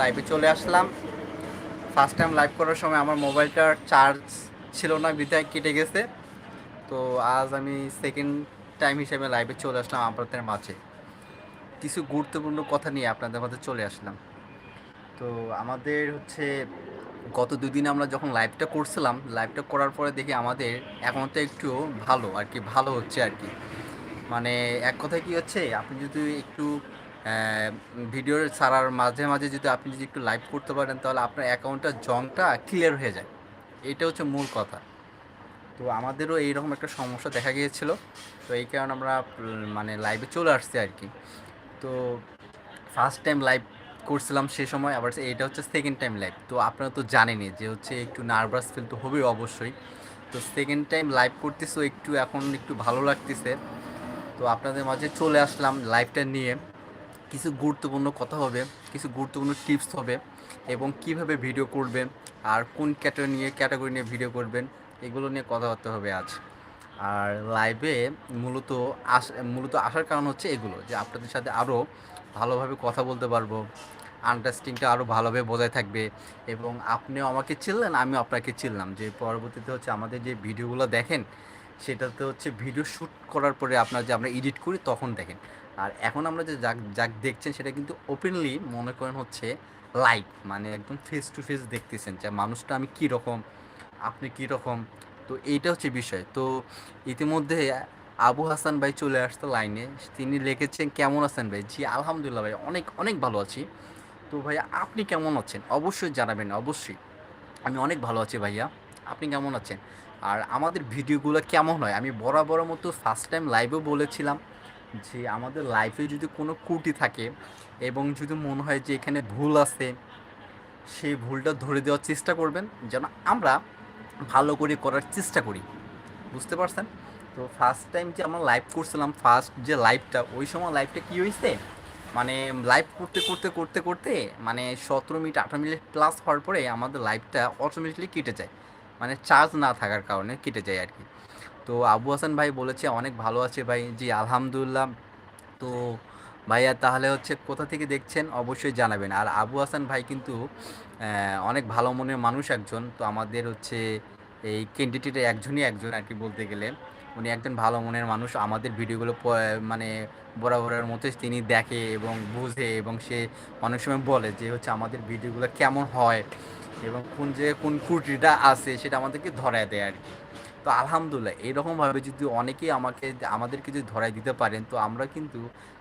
লাইভে চলে আসলাম। First time live করার সময় আমার মোবাইলটার চার্জ ছিল না বিধায় কেটে গেছে। তো আজ আমি সেকেন্ড টাইম হিসেবে লাইভে চলে আসলাম আপনাদের মাঝে। কিছু গুরুত্বপূর্ণ কথা নিয়ে আপনাদের মাঝে চলে আসলাম। তো আমাদের হচ্ছে গত দুদিন আমরা যখন লাইভটা করছিলাম লাইভটা করার পরে দেখি আমাদের অ্যাকাউন্টটা একটু ভালো আর কি ভালো হচ্ছে আর কি মানে এক কথায় কি হচ্ছে, আপনি যদি একটু ভিডিও ছাড়ার মাঝে মাঝে যদি আপনি যদি একটু লাইভ করতে পারেন, তাহলে আপনার অ্যাকাউন্টটা জংটা ক্লিয়ার হয়ে যায়। এটা হচ্ছে মূল কথা। তো আমাদেরও এইরকম একটা সমস্যা দেখা গিয়েছিল। তো এই কারণে আমরা মানে লাইভে চলে আসছি আর কি। তো ফার্স্ট টাইম লাইভ করছিলাম সে সময়, আবার এটা হচ্ছে সেকেন্ড টাইম লাইভ তো আপনারা তো জানেনই যে হচ্ছে একটু নার্ভাস ফিল তো হবেই অবশ্যই। তো সেকেন্ড টাইম লাইভ করতেছো, একটু এখন একটু ভালো লাগতেছে। তো আপনাদের মাঝে চলে আসলাম লাইভটা নিয়ে। কিছু গুরুত্বপূর্ণ কথা হবে, কিছু গুরুত্বপূর্ণ টিপস হবে এবং কীভাবে ভিডিও করবেন আর কোন ক্যাটাগরি নিয়ে ক্যাটাগরি নিয়ে ভিডিও করবেন, এগুলো নিয়ে কথাবার্তা হবে আজ। আর লাইভে মূলত আস, মূলত আসার কারণ হচ্ছে এগুলো, যে আপনাদের সাথে আরও ভালোভাবে কথা বলতে পারব আন্ডারস্ট্যান্ডিংটা আরও ভালোভাবে বজায় থাকবে এবং আপনিও আমাকে চিনলেন, আমিও আপনাকে চিনলাম। যে পরবর্তীতে হচ্ছে আমাদের যে ভিডিওগুলো দেখেন, সেটাতে হচ্ছে ভিডিও শ্যুট করার পরে আপনার যে আমরা এডিট করি, তখন দেখেন। আর এখন আমরা যে যাক যাক দেখছেন সেটা কিন্তু ওপেনলি মনে করেন হচ্ছে লাইভ মানে একদম ফেস টু ফেস দেখতেছেন যে মানুষটা আমি কী রকম, আপনি কী রকম? তো এইটা হচ্ছে বিষয়। তো ইতিমধ্যে আবু হাসান ভাই চলে আসতো লাইনে তিনি লিখেছেন, কেমন আছেন ভাই? জি, আলহামদুলিল্লাহ ভাই, অনেক অনেক ভালো আছি। তো ভাইয়া, আপনি কেমন আছেন? অবশ্যই জানাবেন, অবশ্যই। আমি অনেক ভালো আছি ভাইয়া। আপনি কেমন আছেন? আর আমাদের ভিডিওগুলো কেমন হয়? আমি বরাবর মতো ফার্স্ট টাইম লাইভেও বলেছিলাম। যে আমাদের লাইফে যদি কোনো ত্রুটি থাকে এবং যদি মনে হয় যে এখানে ভুল আছে, সেই ভুলটা ধরে দেওয়ার চেষ্টা করবেন যেন আমরা ভালো করে করার চেষ্টা করি। বুঝতে পারছেন? তো ফার্স্ট টাইম যে আমরা লাইভ করছিলাম ফার্স্ট যে লাইভটা ওই সময় লাইভটা কী হয়েছে? মানে লাইভ করতে করতে করতে করতে মানে সতেরো মিনিট আঠারো মিনিট প্লাস হওয়ার পরে আমাদের লাইভটা অটোমেটিকলি কেটে যায়। মানে চার্জ না থাকার কারণে কেটে যায় আর কি। তো আবু হাসান ভাই বলেছে, অনেক ভালো আছে ভাই। জি, আলহামদুলিল্লাহ। তো ভাইয়া, তাহলে হচ্ছে কোথা থেকে দেখছেন অবশ্যই জানাবেন। আর আবু হাসান ভাই কিন্তু অনেক ভালো মনের মানুষ একজন। তো আমাদের হচ্ছে এই ক্যান্ডিডেটের একজনই একজন আর কি বলতে গেলে। উনি একজন ভালো মনের মানুষ। আমাদের ভিডিওগুলো মানে বরাবরের মতো তিনি দেখে এবং বুঝে এবং সে অনেক সময় বলে যে হচ্ছে আমাদের ভিডিওগুলো কেমন হয় এবং কোন যে কোন কুটিটা আছে সেটা আমাদেরকে ধরায় দেয় আর কি। তো আলহামদুলিল্লাহ, এরকমভাবে যদি অনেকেই আমাকে আমাদেরকে যদি ধরাই দিতে পারেন, তো আমরা কিন্তু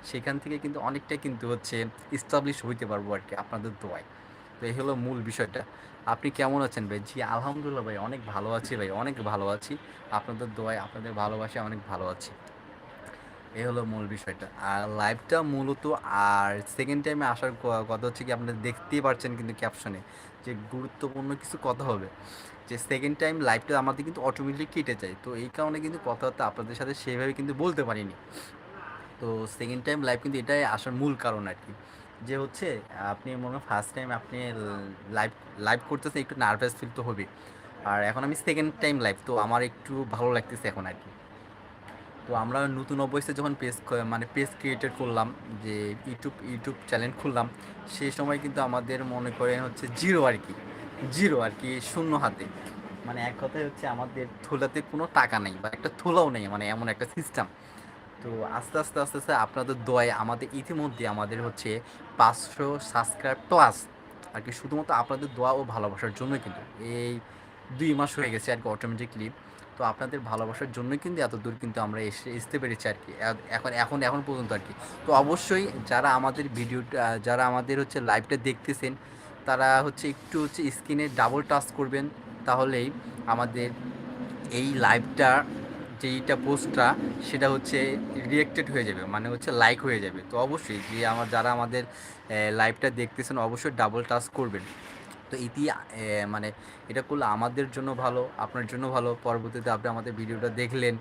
সেখান থেকে কিন্তু অনেকটা কিন্তু হচ্ছে ইস্টাবলিশ হইতে পারব আর কি আপনাদের দোয়ায়। তো এই হলো মূল বিষয়টা। আপনি কেমন আছেন ভাই? জি, আলহামদুলিল্লাহ ভাই, অনেক ভালো আছি ভাই, অনেক ভালো আছি। আপনাদের দোয়ায়, আপনাদের ভালোবাসায় অনেক ভালো আছি। এই হলো মূল বিষয়টা। আর লাইভটা মূলত, আর সেকেন্ড টাইমে আসার কথা হচ্ছে কি আপনারা দেখতেই পারছেন কিন্তু ক্যাপশনে যে গুরুত্বপূর্ণ কিছু কথা হবে। যে সেকেন্ড টাইম লাইভটা আমাদের কিন্তু অটোমেটিক কেটে যায়। তো এই কারণে কিন্তু কথাবার্তা আপনাদের সাথে সেইভাবে কিন্তু বলতে পারিনি। তো সেকেন্ড টাইম লাইভ কিন্তু এটাই আসার মূল কারণ আর কি। যে হচ্ছে, আপনি মনে হয় ফার্স্ট টাইম আপনি লাইভ লাইভ করতেছেন, একটু নার্ভাস ফিল তো হবে আর এখন আমি সেকেন্ড টাইম লাইভ তো আমার একটু ভালো লাগতেছে এখন আর কি। তো আমরা নতুন অবস্থায় যখন পেজ মানে পেজ ক্রিয়েটেড করলাম, যে ইউটিউব ইউটিউব চ্যানেল খুললাম, সেই সময় কিন্তু আমাদের মনে করেন হচ্ছে জিরো আর কি। জিরো আর কি, শূন্য হাতে। মানে এক কথায় হচ্ছে আমাদের থোলাতে কোনো টাকা নেই বা একটা থোলাও নেই মানে এমন একটা সিস্টেম তো আস্তে আস্তে আস্তে আস্তে আপনাদের দয় আমাদের ইতিমধ্যে আমাদের হচ্ছে পাঁচশো সাবস্ক্রাইব প্লাস আর কি, শুধুমাত্র আপনাদের দোয়া ও ভালোবাসার জন্য কিন্তু। এই দুই মাস হয়ে গেছে আর কি অটোমেটিকলি তো আপনাদের ভালোবাসার জন্যই কিন্তু এত দূর কিন্তু আমরা এসে আসতে পেরেছি আর কি। এখন এখন এখন পর্যন্ত আর কি। তো অবশ্যই যারা আমাদের ভিডিওটা যারা আমাদের হচ্ছে লাইভটা দেখতেছেন তারা হচ্ছে একটু হচ্ছে স্ক্রিনে ডাবল টাচ করবেন তাহলেই আমাদের এই লাইভটা যেইটা পোস্টটা সেটা হচ্ছে রিয়েক্টেড হয়ে যাবে মানে হচ্ছে লাইক হয়ে যাবে। তো অবশ্যই যে আমার যারা আমাদের লাইভটা দেখতেছেন অবশ্যই ডাবল টাচ করবেন। তো আহ, মানে এটা করলে আমাদের জন্য ভালো আপনার জন্য ভালো। পরবর্তীতে আপনি আমাদের ভিডিওটা দেখলেন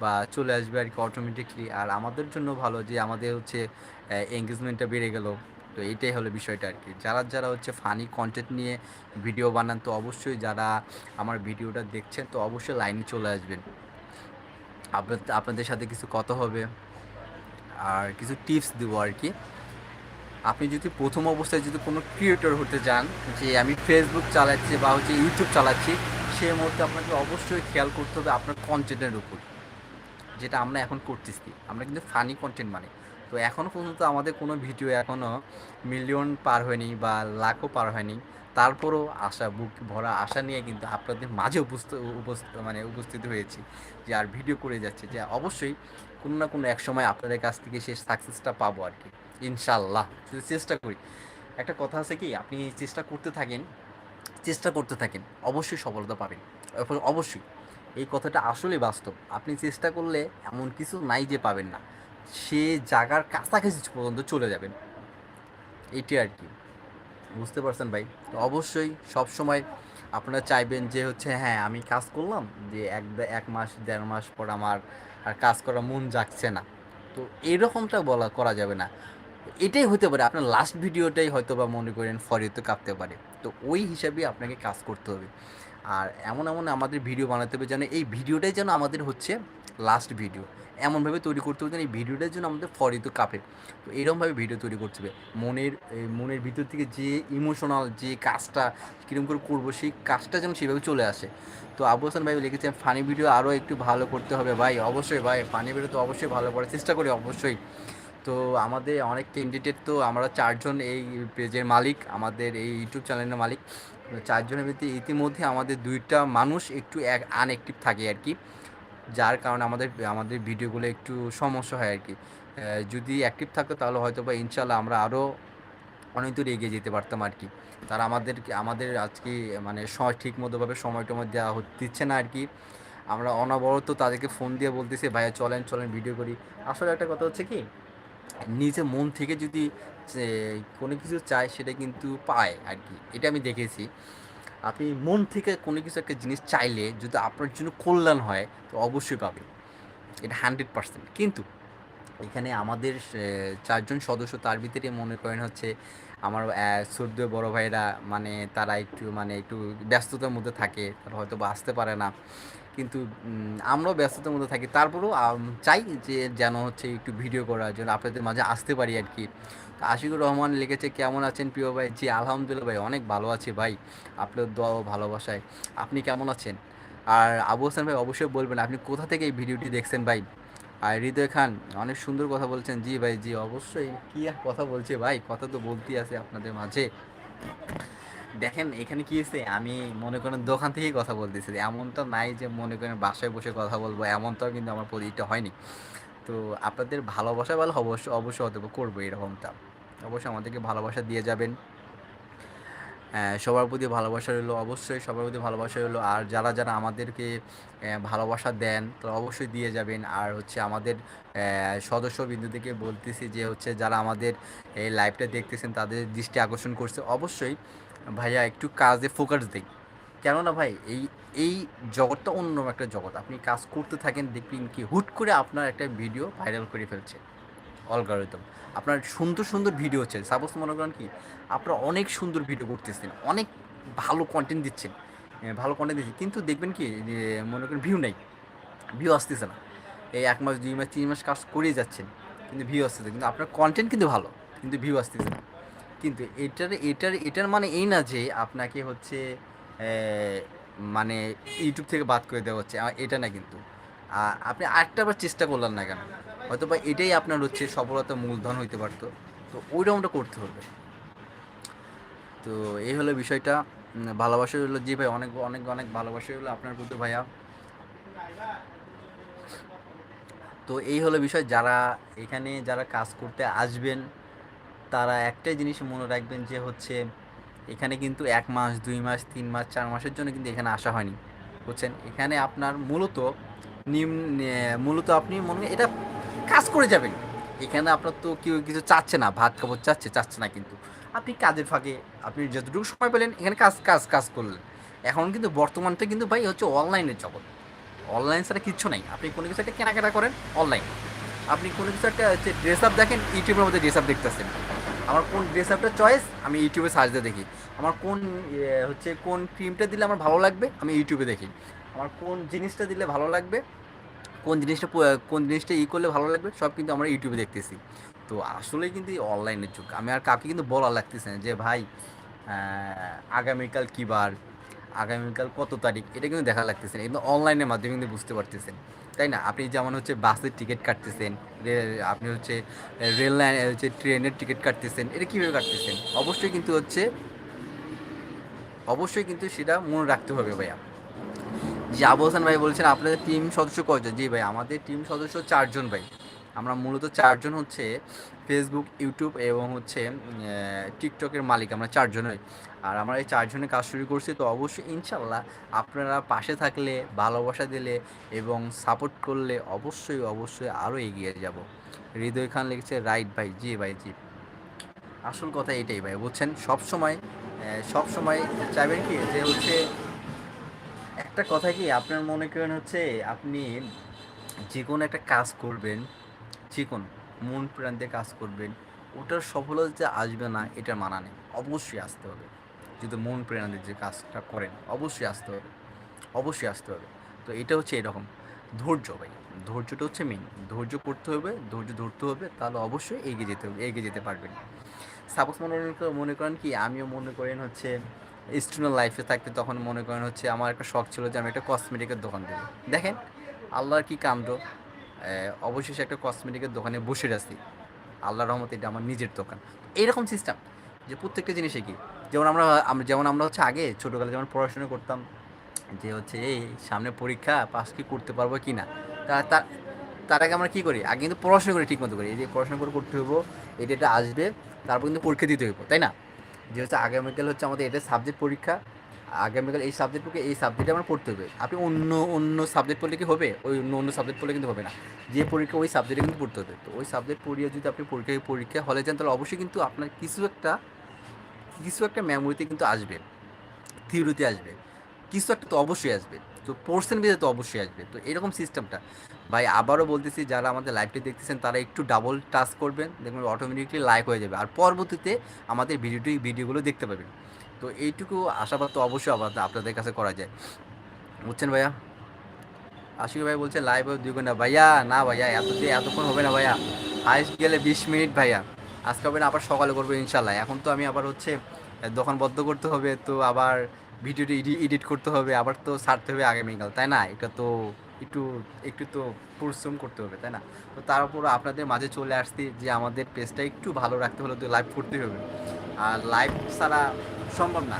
বা চলে আসবে আর কি অটোমেটিকলি আর আমাদের জন্য ভালো যে আমাদের হচ্ছে এঙ্গেজমেন্টটা বেড়ে গেল। তো এইটাই হলো বিষয়টা আর কি যারা যারা হচ্ছে ফানি কন্টেন্ট নিয়ে ভিডিও বানান, তো অবশ্যই যারা আমার ভিডিওটা দেখছেন, তো অবশ্যই লাইনে চলে আসবেন। আপনার, আপনাদের সাথে কিছু কথা হবে, আর কিছু টিপস দেবো আর কি আপনি যদি প্রথম অবস্থায় যদি কোনো ক্রিয়েটর হতে যান যে আমি ফেসবুক চালাচ্ছি বা হচ্ছে ইউটিউব চালাচ্ছি, সে মুহূর্তে আপনাকে অবশ্যই খেয়াল করতে হবে আপনার কন্টেন্টের উপর। যেটা আমরা এখন করতেছি। আমরা কিন্তু ফানি কন্টেন্ট মানে। তো এখনও পর্যন্ত আমাদের কোনো ভিডিও এখনও মিলিয়ন পার হয়নি বা লাখও পার হয়নি। তারপরও আশা, বুক ভরা আশা নিয়ে কিন্তু আপনাদের মাঝে উপস্থিত মানে উপস্থিত হয়েছি যে আর ভিডিও করে যাচ্ছে যে অবশ্যই কোনো না কোনো এক সময় আপনাদের কাছ থেকে সেই সাকসেসটা পাবো আর কি। ইনশাল্লাহ চেষ্টা করি। একটা কথা আছে কি, আপনি চেষ্টা করতে থাকেন, চেষ্টা করতে থাকেন, অবশ্যই সফলতা পাবেন। অব- অবশ্যই এই কথাটা আসলেই বাস্তব। আপনি চেষ্টা করলে এমন কিছু নাই যে পাবেন না। সে জায়গার কাছাকাছি পর্যন্ত চলে যাবেন। এটি আর কি। বুঝতে পারছেন ভাই? তো অবশ্যই সব সময় আপনারা চাইবেন যে হচ্ছে হ্যাঁ আমি কাজ করলাম, যে এক এক মাস, দেড় মাস পর আমার আর কাজ করা মন যাচ্ছে না। তো এরকমটা বলা, করা যাবে না। এটাই হতে পারে, আপনার লাস্ট ভিডিওটাই হয়তো বা মনে করেন ফরিতে কাঁপতে পারে। তো ওই হিসাবে আপনাকে কাজ করতে হবে। আর এমন এমন আমাদের ভিডিও বানাতে হবে যেন এই ভিডিওটাই যেন আমাদের হচ্ছে লাস্ট ভিডিও এমনভাবে তৈরি করতে হবে যেন এই ভিডিওটার জন্য আমাদের ফরিত কাঁপে তো এরকমভাবে ভিডিও তৈরি করতে হবে। মনের মনের ভিতর থেকে যে ইমোশনাল যে কাজটা কীরকম করে করব, সেই কাজটা যেন সেভাবে চলে আসে। তো আবু হাসান ভাই লিখেছেন ফানি ভিডিও আরও একটু ভালো করতে হবে ভাই। অবশ্যই ভাই ফানি ভিডিও তো অবশ্যই ভালো করার চেষ্টা করি, অবশ্যই। তো আমাদের অনেক ক্যান্ডিডেট তো আমরা চারজন এই পেজের মালিক, আমাদের এই ইউটিউব চ্যানেলের মালিক। চারজনের ভিতরে ইতিমধ্যে আমাদের দুইটা মানুষ একটু এক আনঅ্যাক্টিভ থাকে আর কি। যার কারণে আমাদের আমাদের ভিডিওগুলো একটু সমস্যা হয় আর কি। যদি অ্যাক্টিভ থাকতো তাহলে হয়তো বা ইনশাল্লাহ আমরা আরও অনেক দূর এগিয়ে যেতে পারতাম আর কি। তারা আমাদের আমাদের আজকে মানে সময় ঠিক মতোভাবে সময় টময় দেওয়া দিচ্ছে না আর কি। আমরা অনবরত তাদেরকে ফোন দিয়ে বলতেছি, ভাইয়া চলেন চলেন ভিডিও করি। আসলে একটা কথা হচ্ছে কি নিজে মন থেকে যদি কোনো কিছু চায় সেটা কিন্তু পায় আর কি। এটা আমি দেখেছি। আপনি মন থেকে কোনো কিছু একটা জিনিস চাইলে যদি আপনার জন্য কল্যাণ হয়, তো অবশ্যই পাবে এটা হান্ড্রেড পার্সেন্ট। কিন্তু এখানে আমাদের চারজন সদস্য তার ভিতরে মনে করেন হচ্ছে আমার শ্রদ্ধ বড় ভাইরা মানে তারা একটু মানে একটু ব্যস্ততার মধ্যে থাকে, তারা হয়তো বা আসতে পারে না। কিন্তু আমরাও ব্যস্ততার মধ্যে থাকি। তারপরেও চাই যে যেন হচ্ছে একটু ভিডিও করার জন্য আপনাদের মাঝে আসতে পারি আর কি। আশিকুর রহমান লিখেছে, কেমন আছেন প্রিয় ভাই? জি, আলহামদুলিল্লাহ ভাই, অনেক ভালো আছি ভাই। আপনার দোয়া ভালোবাসায়। আপনি কেমন আছেন? আর আবু হাসান ভাই, অবশ্যই বলবেন, আপনি কোথা থেকে এই ভিডিওটি দেখছেন ভাই? আর হৃদয় খান, অনেক সুন্দর কথা বলছেন। জি ভাই, জি, অবশ্যই। কি কথা বলছে ভাই? কথা তো বলতেই আছে আপনাদের মাঝে। দেখেন, এখানে কি হয়েছে? আমি মনে করেন দোকান থেকেই কথা বলতেছি। এমনটা নাই যে মনে করেন বাসায় বসে কথা বলব, এমনটাও কিন্তু আমার পরিচিত হয়নি। তো আপনাদের ভালোবাসা ভালো অবশ্যই অবশ্যই হতে করব এরকমটা। অবশ্যই আমাদেরকে ভালোবাসা দিয়ে যাবেন। সবার প্রতি ভালোবাসা রইল, অবশ্যই সবার প্রতি ভালোবাসা রইল। আর যারা যারা আমাদেরকে ভালোবাসা দেন, তারা অবশ্যই দিয়ে যাবেন। আর হচ্ছে আমাদের সদস্য বিন্দু থেকে বলতেছি যে হচ্ছে যারা আমাদের এই লাইভটা দেখতেছেন, তাদের দৃষ্টি আকর্ষণ করছে। অবশ্যই ভাইয়া, একটু কাজে ফোকাস দিই। কেননা ভাই, এই এই জগৎটা অন্য একটা জগৎ। আপনি কাজ করতে থাকেন, দেখবেন কি হুট করে আপনার একটা ভিডিও ভাইরাল করে ফেলছে। অলগারিদম আপনার সুন্দর সুন্দর ভিডিও হচ্ছে। সাপোজ মনে করেন কি আপনারা অনেক সুন্দর ভিডিও করতেছেন, অনেক ভালো কন্টেন্ট দিচ্ছেন ভালো কন্টেন্ট দিচ্ছেন। কিন্তু দেখবেন কি মনে করেন ভিউ নেই ভিউ আসতেছে না। এই এক মাস, দুই মাস, তিন মাস কাজ করেই যাচ্ছেন, কিন্তু ভিউ আসতেছে কিন্তু আপনার কন্টেন্ট কিন্তু ভালো, কিন্তু ভিউ আসতেছে না। কিন্তু এটার এটার এটার মানে এই না যে আপনাকে হচ্ছে মানে ইউটিউব থেকে বাদ করে দেওয়া হচ্ছে এটা না কিন্তু। আ- আপনি আরেকটা বার চেষ্টা করলেন না কেন? হয়তো বা এটাই আপনার হচ্ছে সফলতা মূলধন হইতে পারতো। তো ওইরকমটা করতে হবে। তো এই হলো বিষয়টা। ভালোবাসা হলো, জি ভাই, অনেক অনেক অনেক ভালোবাসা হলো আপনার প্রতি ভাইয়া। তো এই হলো বিষয়, যারা এখানে যারা কাজ করতে আসবেন, তারা একটাই জিনিস মনে রাখবেন যে হচ্ছে, এখানে কিন্তু এক মাস, দুই মাস, তিন মাস, চার মাসের জন্য কিন্তু এখানে আসা হয়নি। বুঝছেন? এখানে আপনার মূলত নিম্ন মূলত আপনি মনে এটা কাজ করে যাবেন। এখানে আপনার তো কেউ কিছু চাচ্ছে না, ভাত কাপড় চাচ্ছে চাচ্ছে না কিন্তু। আপনি কাজের ফাঁকে, আপনি যতটুকু সময় পেলেন, এখানে কাজ কাজ কাজ করলেন। এখন কিন্তু বর্তমানটা কিন্তু ভাই হচ্ছে অনলাইনের জগৎ। অনলাইন ছাড়া কিচ্ছু নাই। আপনি কোনো কিছু একটা কেনাকাটা করেন অনলাইন আপনি কোনো কিছু একটা হচ্ছে ড্রেস আপ দেখেন ইউটিউবের মধ্যে ড্রেস আপ দেখতেছেন। আমার কোন ড্রেস আপটা চয়েস আমি ইউটিউবে সার্চ দিয়ে দেখি। আমার কোন হচ্ছে কোন ক্রিমটা দিলে আমার ভালো লাগবে, আমি ইউটিউবে দেখি। আমার কোন জিনিসটা দিলে ভালো লাগবে, কোন জিনিসটা কোন জিনিসটা ই করলে ভালো লাগবে, সব কিন্তু আমরা ইউটিউবে দেখতেছি। তো আসলে কিন্তু এই অনলাইনের যুগ। আমি আর কাউকে কিন্তু বলা লাগতেছে না যে, ভাই আগামীকাল কী বার? আগামীকাল কত তারিখ? এটা কিন্তু দেখা লাগতেছে না। কিন্তু অনলাইনের মাধ্যমে কিন্তু বুঝতে পারতেছেন। তাই না? আপনি যেমন হচ্ছে বাসের টিকিট কাটতেছেন আপনি হচ্ছে রেল লাইন হচ্ছে ট্রেনের টিকিট কাটতেছেন, এটা কীভাবে কাটতেছেন? অবশ্যই কিন্তু হচ্ছে, অবশ্যই কিন্তু সেটা মনে রাখতে হবে ভাইয়া। জি, আবু হাসান ভাই বলছেন, আপনাদের টিম সদস্য কয়জন? জি ভাই, আমাদের টিম সদস্য চারজন ভাই। আমরা মূলত চারজন হচ্ছে ফেসবুক ইউটিউব এবং হচ্ছে টিকটকের মালিক, আমরা চারজনই। আর আমরা এই চারজনে কাজ শুরু করছি, তো অবশ্যই ইনশাল্লাহ আপনারা পাশে থাকলে, ভালোবাসা দিলে এবং সাপোর্ট করলে অবশ্যই অবশ্যই আরও এগিয়ে যাব। হৃদয় খান লিখছে রাইট ভাই, জি ভাই, জি। আসল কথা এটাই ভাই, বুঝছেন? সব সময় সব সময় চাইবেন কি যে হচ্ছে, একটা কথা কি আপনার মনে করেন হচ্ছে, আপনি যে কোনো একটা কাজ করবেন যে কোনো মন প্রাণ দিয়ে কাজ করবেন, ওটার সফলতা যে আসবে না এটা মানা নেই। অবশ্যই আসতে হবে। যদি মন প্রেরণা দিয়ে যে কাজটা করেন, অবশ্যই আসতে হবে। অবশ্যই আসতে হবে। তো এটা হচ্ছে এরকম। ধৈর্য ভাই, ধৈর্যটা হচ্ছে মেন ধৈর্য করতে হবে, ধৈর্য ধরতে হবে, তাহলে অবশ্যই এগিয়ে যেতে হবে, এগিয়ে যেতে পারবেন। সাপোজ মনে মনে করেন কি, আমিও মনে করেন হচ্ছে স্টুডেন্ট লাইফে থাকতে তখন মনে করেন হচ্ছে আমার একটা শখ ছিল যে আমি একটা কসমেটিকের দোকান দেবো। দেখেন, আল্লাহর কি কাণ্ড? অবশেষে একটা কসমেটিকের দোকানে বসে আছি আল্লাহ রহমত এটা আমার নিজের দোকান। এইরকম সিস্টেম যে প্রত্যেকটা জিনিসে কি? যেমন আমরা যেমন আমরা হচ্ছে আগে ছোটোবেলায় যেমন পড়াশোনা করতাম, যে হচ্ছে, এই, সামনে পরীক্ষা পাস কি করতে পারব কি না? তা তার তার আগে আমরা কী করি? আগে কিন্তু পড়াশোনা করি ঠিক মতো করি। এই যে পড়াশোনা করে করতে হইব এটা এটা আসবে, তারপর কিন্তু পরীক্ষা দিতে হইব, তাই না? যে হচ্ছে আগামীকাল হচ্ছে আমাদের এটা সাবজেক্ট পরীক্ষা আগামীকাল এই সাবজেক্ট পরীক্ষা এই সাবজেক্টে আমার পড়তে হবে। আপনি অন্য অন্য সাবজেক্ট পড়লে কি হবে? ওই অন্য অন্য সাবজেক্ট পড়লে কিন্তু হবে না। যে পরীক্ষা, ওই সাবজেক্টে কিন্তু পড়তে হবে। তো ওই সাবজেক্ট পড়িয়ে যদি আপনি পরীক্ষায় পরীক্ষা হলে যান, তাহলে অবশ্যই কিন্তু আপনার কিছু একটা কিছু একটা মেমোরিতে কিন্তু আসবে। থিওরিতে আসবে। কিছু একটা তো অবশ্যই আসবে। তো পোর্শন বেজে তো অবশ্যই আসবে। তো এরকম সিস্টেমটা ভাই, আবারও বলতেছি, যারা আমাদের লাইভটি দেখতেছেন, তারা একটু ডাবল টাচ করবেন। দেখবেন অটোমেটিকলি লাইক হয়ে যাবে। আর পরবর্তীতে আমাদের ভিডিওটি ভিডিওগুলো দেখতে পাবেন। তো এইটুকু আশাবাদ তো অবশ্যই আবার আপনাদের কাছে করা যায়। বুঝছেন ভাইয়া? আশিক ভাই বলছে, লাইভ দুই ঘণ্টা ভাইয়া। না ভাইয়া, এত দিয়ে এতক্ষণ হবে না ভাইয়া। হাইস্ট গেলে বিশ মিনিট ভাইয়া। আজকে হবে না, আবার সকালে করব ইনশাল্লাহ এখন তো আমি আবার হচ্ছে দোকান বদ্ধ করতে হবে, তো আবার ভিডিওটি এডিট করতে হবে, আবার তো ছাড়তে হবে আগামীকাল তাই না? এটা তো একটু একটু তো পরিশ্রম করতে হবে, তাই না? তো তার উপর আপনাদের মাঝে চলে আসছি যে আমাদের পেজটা একটু ভালো রাখতে হলে তো লাইভ করতে হবে। আর লাইভ ছাড়া সম্ভব না।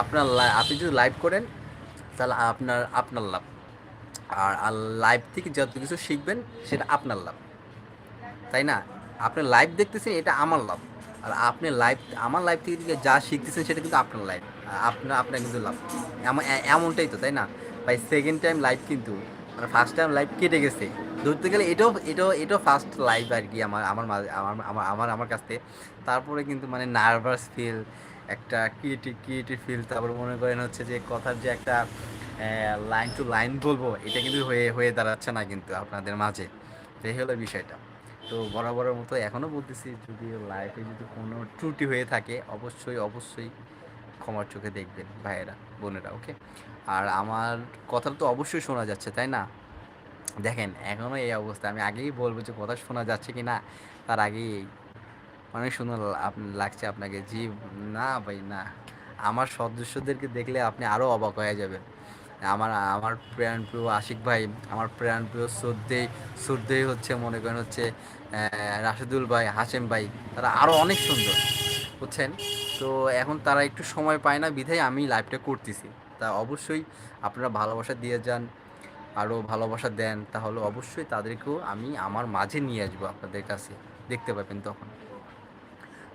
আপনার আপনি যদি লাইভ করেন, তাহলে আপনার আপনার লাভ। আর আর লাইভ থেকে যত কিছু শিখবেন, সেটা আপনার লাভ। তাই না? আপনি লাইভ দেখতেছেন, এটা আমার লাভ। আর আপনি লাইভ আমার লাইভ থেকে যা শিখতেছেন, সেটা কিন্তু আপনার লাইভ আপনার আপনার কিন্তু লাভ। এমন, এমনটাই তো, তাই না? ভাই সেকেন্ড টাইম লাইভ কিন্তু মানে ফার্স্ট টাইম লাইভ কেটে গেছে। ধরতে গেলে এটাও এটাও এটাও ফার্স্ট লাইভ আর কি আমার আমার আমার আমার আমার কাছ। থেকে তারপরে কিন্তু মানে নার্ভাস ফিল একটা ক্রিয়েটিভ ক্রিয়েটিভ ফিল তারপর মনে করেন হচ্ছে যে কথার যে একটা লাইন টু লাইন বলব, এটা কিন্তু হয়ে হয়ে দাঁড়াচ্ছে না কিন্তু আপনাদের মাঝে। এই হলো বিষয়টা। তো বরাবরের মতো এখনও বলতেছি যদি লাইফে যদি কোনো ত্রুটি হয়ে থাকে, অবশ্যই অবশ্যই ক্ষমার চোখে দেখবেন ভাইয়েরা, বোনেরা ওকে আর আমার কথা তো অবশ্যই শোনা যাচ্ছে, তাই না? দেখেন এখনও এই অবস্থা। আমি আগেই বলব যে কথা শোনা যাচ্ছে কি না, তার আগেই অনেক সুন্দর লাগছে আপনাকে। জি, না ভাই, না। আমার সদস্যদেরকে দেখলে আপনি আরও অবাক হয়ে যাবেন। আমার আমার প্রাণ প্রিয় আশিক ভাই, আমার প্রাণ প্রিয় শ্রদ্ধেই শ্রদ্ধেই হচ্ছে মনে করেন হচ্ছে রাশেদুল ভাই হাসেম ভাই, তারা আরও অনেক সুন্দর, বুঝছেন? তো এখন তারা একটু সময় পায় না, বিধায় আমি লাইভটা করতেছি। তা অবশ্যই আপনারা ভালোবাসা দিয়ে যান, আরও ভালোবাসা দেন, তাহলে অবশ্যই তাদেরকেও আমি আমার মাঝে নিয়ে আসব আপনাদের কাছে, দেখতে পাবেন তখন।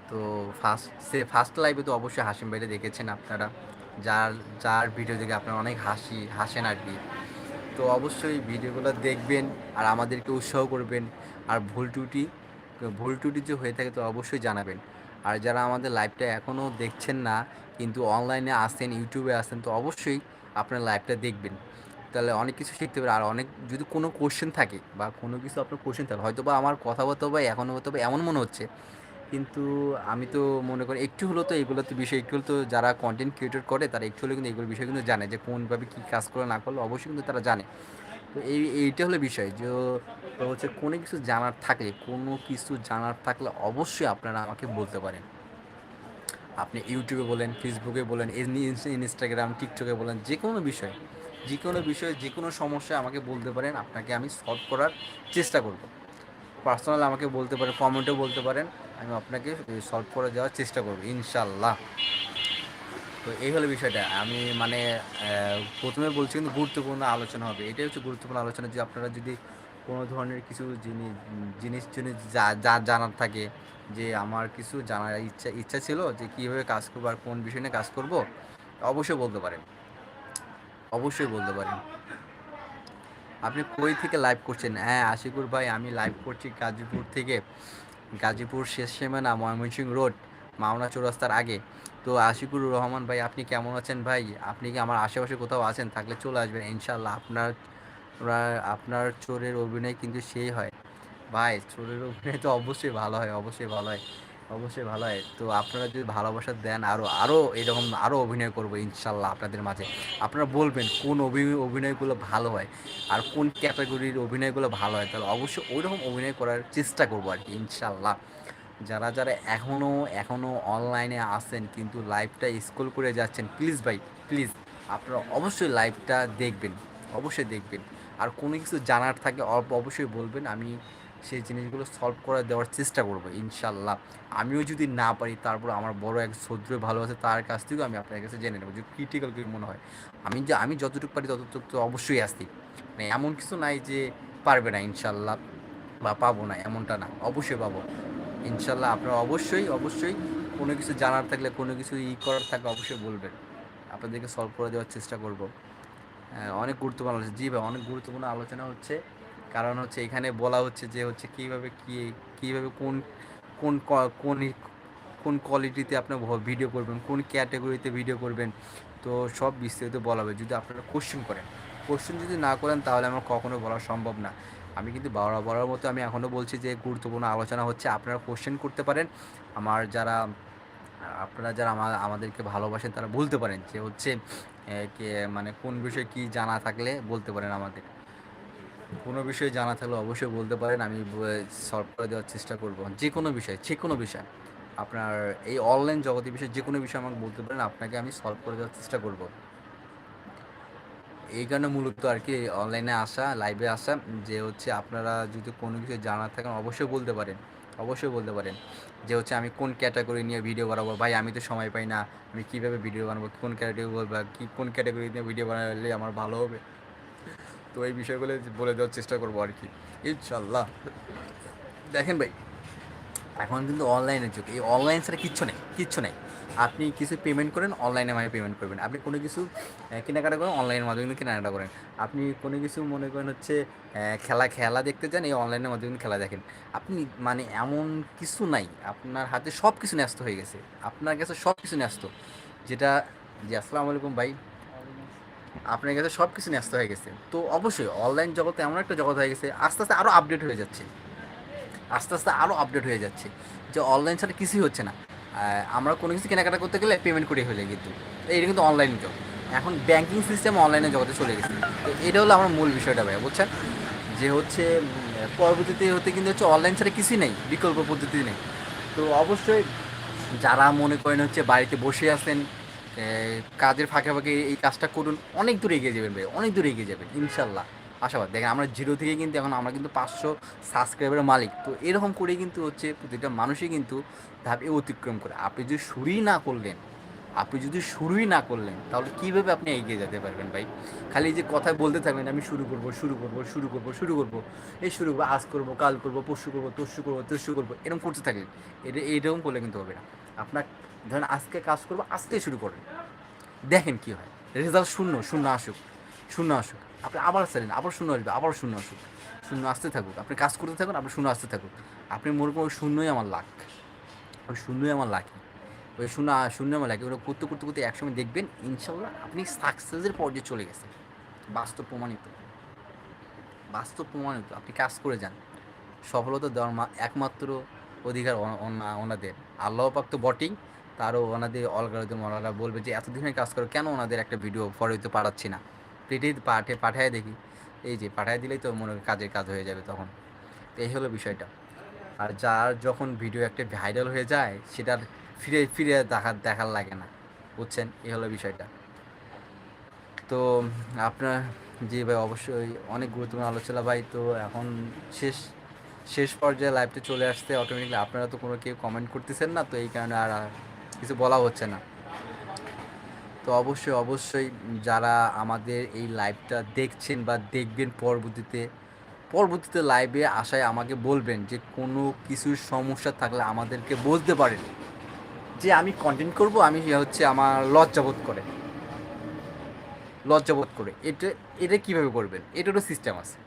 তো ফার্স্ট, সে ফার্স্ট লাইভে তো অবশ্যই হাসিম ভাইরে দেখেছেন আপনারা, যার যার ভিডিও দেখে আপনারা অনেক হাসি, হাসেন আর কি। তো অবশ্যই ভিডিওগুলো দেখবেন আর আমাদেরকে উৎসাহ করবেন, আর ভুল ত্রুটি ভুল ত্রুটি যে হয়ে থাকে তো অবশ্যই জানাবেন। আর যারা আমাদের লাইভটা এখনও দেখছেন না কিন্তু অনলাইনে আসেন, ইউটিউবে আসেন, তো অবশ্যই আপনার লাইভটা দেখবেন। তাহলে অনেক কিছু শিখতে পারে। আর অনেক, যদি কোনো কোশ্চেন থাকে বা কোনো কিছু আপনার কোশ্চেন থাকে হয়তো বা আমার কথাবার্তা বা এখনও হয়তো বা এমন মনে হচ্ছে। কিন্তু আমি তো মনে করি, একটু হলেও তো এগুলো তো বিষয়, একটু হলেও তো যারা কন্টেন্ট ক্রিয়েটর করে, তারা একটু হলেও কিন্তু এগুলো বিষয় কিন্তু জানে যে কোনভাবে কী কাজ করে, না করলে অবশ্যই কিন্তু তারা জানে। তো এই, এইটা হলো বিষয় যে হচ্ছে কোনো কিছু জানার থাকলে, কোনো কিছু জানার থাকলে অবশ্যই আপনারা আমাকে বলতে পারেন। আপনি ইউটিউবে বলেন, ফেসবুকে বলেন ইনস্টাগ্রাম, টিকটকে বলেন, যে কোনো বিষয়ে, যে কোনো বিষয়ে, যে কোনো সমস্যা আমাকে বলতে পারেন, আপনাকে আমি সলভ করার চেষ্টা করব। পার্সোনাল আমাকে বলতে পারেন কমেন্টেও বলতে পারেন, আমি আপনাকে সলভ করে দেওয়ার চেষ্টা করব ইনশাল্লাহ তো এই হলো বিষয়টা, আমি মানে প্রথমে বলছি কিন্তু গুরুত্বপূর্ণ আলোচনা হবে। এটাই হচ্ছে গুরুত্বপূর্ণ আলোচনা যে আপনারা যদি কোনো ধরনের কিছু জিনিস জিনিস যা- যা জানার থাকে যে আমার কিছু জানার ইচ্ছা ইচ্ছা ছিল যে কীভাবে কাজ করব আর কোন বিষয় নিয়ে কাজ করব, অবশ্যই বলতে পারেন। অবশ্যই বলতে পারেন। আপনি কই থেকে লাইভ করছেন? হ্যাঁ আশিকুর ভাই, আমি লাইভ করছি গাজীপুর থেকে। গাজীপুর শেষ সীমানা, ময়মনসিংহ রোড, মাওনা চৌরাস্তার আগে। তো আশিকুর রহমান ভাই, আপনি কেমন আছেন ভাই? আপনি কি আমার আশেপাশে কোথাও আছেন? থাকলে চলে আসবেন ইনশাল্লাহ আপনার আপনার- আপনার চোরের অভিনয় কিন্তু সেই হয়। ভাই, চোরের অভিনয় তো অবশ্যই ভালো হয়, অবশ্যই ভালো হয়, অবশ্যই ভালো হয়। তো আপনারা যদি ভালোবাসা দেন আরও আরও এরকম আরও অভিনয় করব ইনশাল্লাহ আপনাদের মাঝে। আপনারা বলবেন কোন অভি- অভিনয়গুলো ভালো হয় আর কোন ক্যাটাগরির অভিনয়গুলো ভালো হয়? তাহলে অবশ্যই ওই রকম অভিনয় করার চেষ্টা করব আর কি, ইনশাল্লাহ। যারা যারা এখনও এখনও অনলাইনে আসেন কিন্তু লাইভটা স্কুল করে যাচ্ছেন প্লিজ ভাই প্লিজ আপনারা অবশ্যই লাইভটা দেখবেন, অবশ্যই দেখবেন। আর কোনো কিছু জানার থাকে অবশ্যই বলবেন। আমি সেই জিনিসগুলো সলভ করে দেওয়ার চেষ্টা করব, ইনশাল্লাহ। আমিও যদি না পারি, তারপর আমার বড় এক শত্রু ভালো আছে, তার কাছ থেকেও আমি আপনার কাছে জেনে নেব যে ক্রিটিক্যাল কি মনে হয়। আমি যে, আমি যতটুকু পারি ততটুকু তো অবশ্যই আসছি। মানে এমন কিছু নাই যে পারবে না, ইনশাল্লাহ, বা পাবো না, এমনটা না, অবশ্যই পাবো। ইনশাল্লাহ আপনারা অবশ্যই অবশ্যই কোনো কিছু জানার থাকলে, কোনো কিছু ই করার থাকলে অবশ্যই বলবেন। আপনাদেরকে সলভ করে দেওয়ার চেষ্টা করব। অনেক গুরুত্বপূর্ণ আলোচনা। জি ভাই, অনেক গুরুত্বপূর্ণ আলোচনা হচ্ছে। কারণ হচ্ছে এখানে বলা হচ্ছে যে হচ্ছে কীভাবে কী, কীভাবে কোন কোন কোন কোন কোয়ালিটিতে আপনার ভিডিও করবেন, কোন ক্যাটাগরিতে ভিডিও করবেন। তো সব বিস্তারিত বলা হবে। যদি আপনারা কোশ্চেন করেন কোশ্চেন যদি না করেন তাহলে আমার কখনো বলা সম্ভব না। আমি কিন্তু বড় বড়ার মতো আমি এখনও বলছি যে গুরুত্বপূর্ণ আলোচনা হচ্ছে, আপনারা কোশ্চেন করতে পারেন। আমার যারা, আপনারা যারা আমাদেরকে ভালোবাসেন তারা বলতে পারেন যে হচ্ছে মানে কোন বিষয়ে কি জানা থাকলে বলতে পারেন আমাদের। কোনো বিষয়ে জানা থাকলে অবশ্যই বলতে পারেন, আমি সলভ করে দেওয়ার চেষ্টা করব। যে কোনো বিষয়, যে কোনো বিষয়। আপনার এই অনলাইন জগতের বিষয়ে যে কোনো বিষয় আমাকে বলতে পারেন, আপনাকে আমি সলভ করে দেওয়ার চেষ্টা করব। এই কারণে মূলত আর কি অনলাইনে আসা লাইভে আসা, যে হচ্ছে আপনারা যদি কোনো কিছু জানার থাকেন, অবশ্যই বলতে পারেন। অবশ্যই বলতে পারেন যে হচ্ছে আমি কোন ক্যাটাগরি নিয়ে ভিডিও বানাবো? ভাই, আমি তো সময় পাই না। আমি কীভাবে ভিডিও বানাবো? কোন ক্যাটাগরি বলব কী, কোন ক্যাটাগরি নিয়ে ভিডিও বানালে আমার ভালো হবে? তো এই বিষয়গুলো বলে দেওয়ার চেষ্টা করব আর কি। ইনশাল্লাহ। দেখেন ভাই, এখন কিন্তু অনলাইনের যুগ। এই অনলাইন ছাড়া কিচ্ছু নেই কিচ্ছু নেই। আপনি কিছু পেমেন্ট করেন অনলাইনে মাধ্যমে পেমেন্ট করবেন। আপনি কোনো কিছু কেনাকাটা করেন অনলাইনের মাধ্যমে কিন্তু কেনাকাটা করেন। আপনি কোনো কিছু মনে করেন হচ্ছে খেলা খেলা দেখতে যান, এই অনলাইনের মাধ্যমে খেলা দেখেন। আপনি মানে এমন কিছু নাই, আপনার হাতে সব কিছু ন্যস্ত হয়ে গেছে। আপনার কাছে সব কিছু ন্যস্ত। যেটা, জি, আসসালামু আলাইকুম ভাই। আপনার কাছে সব কিছু ন্যস্ত হয়ে গেছে। তো অবশ্যই অনলাইন জগতে এমন একটা জগৎ হয়ে গেছে, আস্তে আস্তে আরও আপডেট হয়ে যাচ্ছে। আস্তে আস্তে আরও আপডেট হয়ে যাচ্ছে যে অনলাইন ছাড়া কিছুই হচ্ছে না। আমরা কোনো কিছু কেনাকাটা করতে গেলে পেমেন্ট করে হলে কিন্তু। এটা কিন্তু অনলাইন জগ এখন ব্যাংকিং সিস্টেম অনলাইনে জগতে চলে গেছে। তো এটা হলো আমার মূল বিষয়টা ভাই বুঝছেন? যে হচ্ছে পরবর্তীতে হতে কিন্তু হচ্ছে অনলাইন ছাড়া কিছুই নেই, বিকল্প পদ্ধতি নেই। তো অবশ্যই যারা মনে করেন হচ্ছে বাড়িতে বসে আছেন কাজের ফাঁকে ফাঁকে এই কাজটা করুন, অনেক দূর এগিয়ে যাবেন ভাই অনেক দূর এগিয়ে যাবেন, ইনশাল্লাহ। আশাবাদ। দেখেন আমরা জিরো থেকে কিন্তু এখন আমরা কিন্তু পাঁচশো সাবস্ক্রাইবারের মালিক। তো এরকম করেই কিন্তু হচ্ছে প্রতিটা মানুষই কিন্তু ধাপে অতিক্রম করে। আপনি যদি শুরুই না করলেন, আপনি যদি শুরুই না করলেন, তাহলে কীভাবে আপনি এগিয়ে যেতে পারবেন ভাই? খালি যে কথা বলতে থাকবেন, আমি শুরু করব শুরু করব শুরু করব শুরু করব। এই শুরু করব, আজ করব, কাল করব, পরশু করব, তরশু করব তরশু করব, এরকম করতে থাকলেন এটা এইরকম করলে কিন্তু হবে না। আপনার ধরেন আজকে কাজ করব আজকে শুরু করবেন। দেখেন কি হয়। রেজাল্ট শূন্য শূন্য আসুক শূন্য আসুক। আপনি আবার ছাড়েন আবার শূন্য আসবে, আবার শূন্য আসুক। শূন্য আসতে থাকুক, আপনি কাজ করতে থাকুন, আপনি শূন্য আসতে থাকুক। আপনি মনে করুন শূন্যই আমার লাখ ওই শূন্যই আমার লাখি ওই শূন্য শূন্য আমার লাখি ওটা করতে করতে করতে একসময় দেখবেন, ইনশাল্লাহ আপনি সাকসেসের পর্যায়ে চলে গেছে বাস্তব প্রমাণিত। বাস্তব প্রমাণিত। আপনি কাজ করে যান। সফলতা দেওয়ার একমাত্র অধিকার ওনা- ওনা- ওনাদের। আল্লাহ পাক তো বটেই। তারও ওনাদের অলগারিদম ওনারা বলবে যে এতদিনের কাজ করো। কেন ওনাদের একটা ভিডিও পরে হইতে পারাচ্ছি না? তো পাঠে, পাঠায় দেখি। এই যে, পাঠায় দিলেই তো মনে কাজের কাজ হয়ে যাবে তখন। তো এই হলো বিষয়টা। আর যার যখন ভিডিও একটা ভাইরাল হয়ে যায়, সেটার ফিরে ফিরে দেখা, দেখার লাগে না। বুঝছেন? এই হলো বিষয়টা। তো, আপনার জি ভাই, অবশ্যই অনেক গুরুত্বপূর্ণ আলোচনা ভাই। তো এখন শেষ শেষ পর্যায়ে লাইভটা চলে আসতে অটোমেটিকলি আপনারা তো কোনো কেউ কমেন্ট করতেছেন না, তো এই কারণে আর কিছু বলা হচ্ছে না। তো অবশ্যই অবশ্যই যারা আমাদের এই লাইভটা দেখছেন বা দেখবেন পরবর্তীতে পরবর্তীতে লাইভে আসায় আমাকে বলবেন যে কোনো কিছুর সমস্যা থাকলে আমাদেরকে বলতে পারেন। যে আমি কন্টেন্ট করব, আমি হচ্ছে আমার লজ্জাবোধ করে। লজ্জাবোধ করে। এটা এটা কীভাবে করবেন? এটারও সিস্টেম আছে।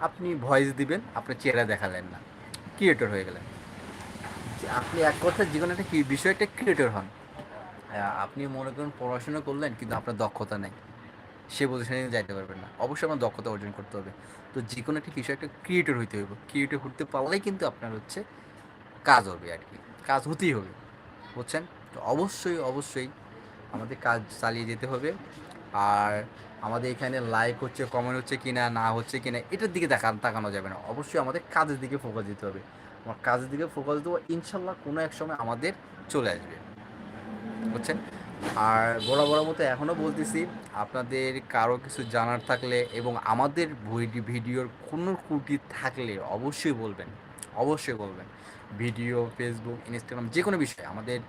আপনি ভয়েস দিবেন আপনার চেহারা দেখালেন না। ক্রিয়েটর হয়ে গেলেন। আপনি এক কথায় জীবনে একটা কি বিষয়টা ক্রিয়েটর হন। আপনি মনে করুন পড়াশোনা করলেন কিন্তু আপনার দক্ষতা নেই। সে পজিশনে যাইতে পারবেন না। অবশ্যই আপনার দক্ষতা অর্জন করতে হবে। তো যে কোনো একটা কিছু একটা ক্রিয়েটর হইতে হবে ক্রিয়েটর হতে পারলেই কিন্তু আপনার হচ্ছে কাজ হবে আর কি। কাজ হতেই হবে। বুঝছেন? তো অবশ্যই অবশ্যই আমাদের কাজ চালিয়ে যেতে হবে। আর আমাদের এখানে লাইক হচ্ছে কমেন্ট হচ্ছে কি না না হচ্ছে কি না এটার দিকে দেখান তাকানো যাবে না। অবশ্যই আমাদের কাজের দিকে ফোকাস দিতে হবে। আমার কাজের দিকে ফোকাস দেবো, ইনশাল্লাহ কোনো এক সময় আমাদের চলে আসবে। বুঝছেন? আর বড় মতো এখনও বলতেছি, আপনাদের কারও কিছু জানার থাকলে এবং আমাদের ভিডি- ভিডিওর কোনো ত্রুটি থাকলে অবশ্যই বলবেন অবশ্যই বলবেন। ভিডিও ফেসবুক ইনস্টাগ্রাম যে কোনো বিষয়ে আমাদের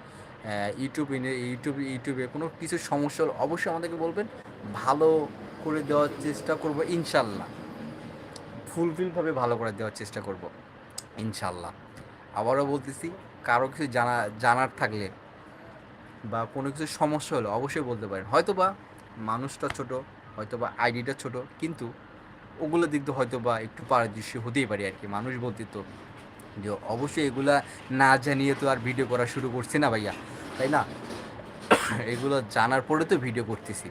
ইউটিউব ইউটিউব ইউটিউবে কোনো কিছু সমস্যা অবশ্যই আমাদেরকে বলবেন। ভালো করে দেওয়ার চেষ্টা করব, ইনশাল্লাহ। ফুলফিলভাবে ভালো করে দেওয়ার চেষ্টা করব, ইনশাল্লাহ। আবারও বলতেছি, কারও কিছু জানা, জানার থাকলে বা কোনো কিছু সমস্যা হলে অবশ্যই বলতে পারেন। হয়তো বা মানুষটা ছোট হয়তো বা আইডিটা ছোট, কিন্তু ওগুলো দিক দিয়ে হয়তো বা একটু পারদৃশ্য হতেই পারে আর কি মানুষ বলতে তো। যে অবশ্যই এগুলা না জানিয়ে তো আর ভিডিও করা শুরু করছি না ভাইয়া, তাই না? এগুলো জানার পরে তো ভিডিও করতেছি।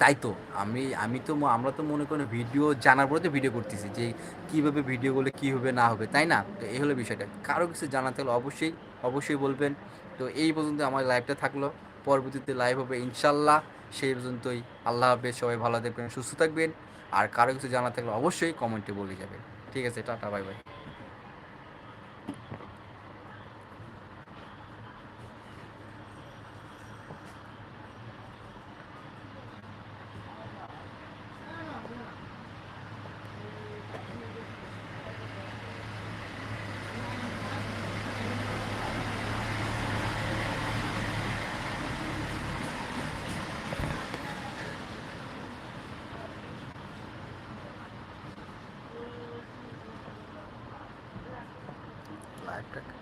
তাই তো, আমি আমি তো, আমরা তো মনে করি ভিডিও জানার পরে তো ভিডিও করতেছি যে কীভাবে ভিডিও করলে কী হবে না হবে, তাই না? তো এই হলো বিষয়টা। কারও কিছু জানাতে হলে অবশ্যই অবশ্যই বলবেন। তো এই পর্যন্ত আমার লাইভটা থাকল। পরবর্তীতে লাইভ হবে ইনশাল্লাহ। সেই পর্যন্তই আল্লাহ হাফেজ, সবাই ভালো থাকবেন, সুস্থ থাকবেন। আর কারও কিছু জানা থাকলে অবশ্যই কমেন্টে বলে যাবেন। ঠিক আছে, টাটা বাই বাই লাইভটা